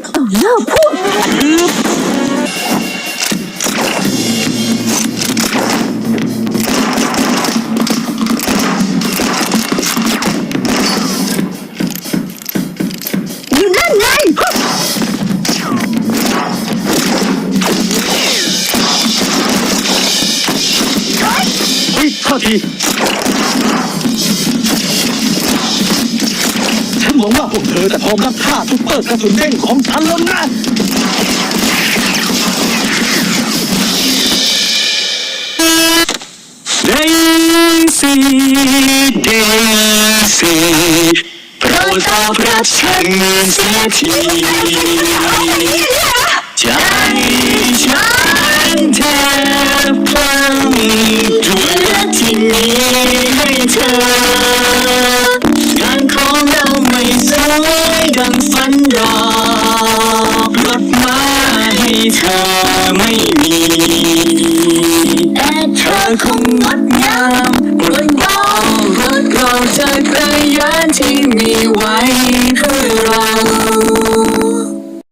think of the poor. 立ち หวังว่าพวกเธอจะพร้อมรับค่าซุปเปอร์กระสุนเด้งของฉันแล้วนะเดซี่เดซี่โปรดตอบรับฉันเสียทีใจฉันแทบพลังดวยรักที่มีให้เธอ ta thơ không ngót ngào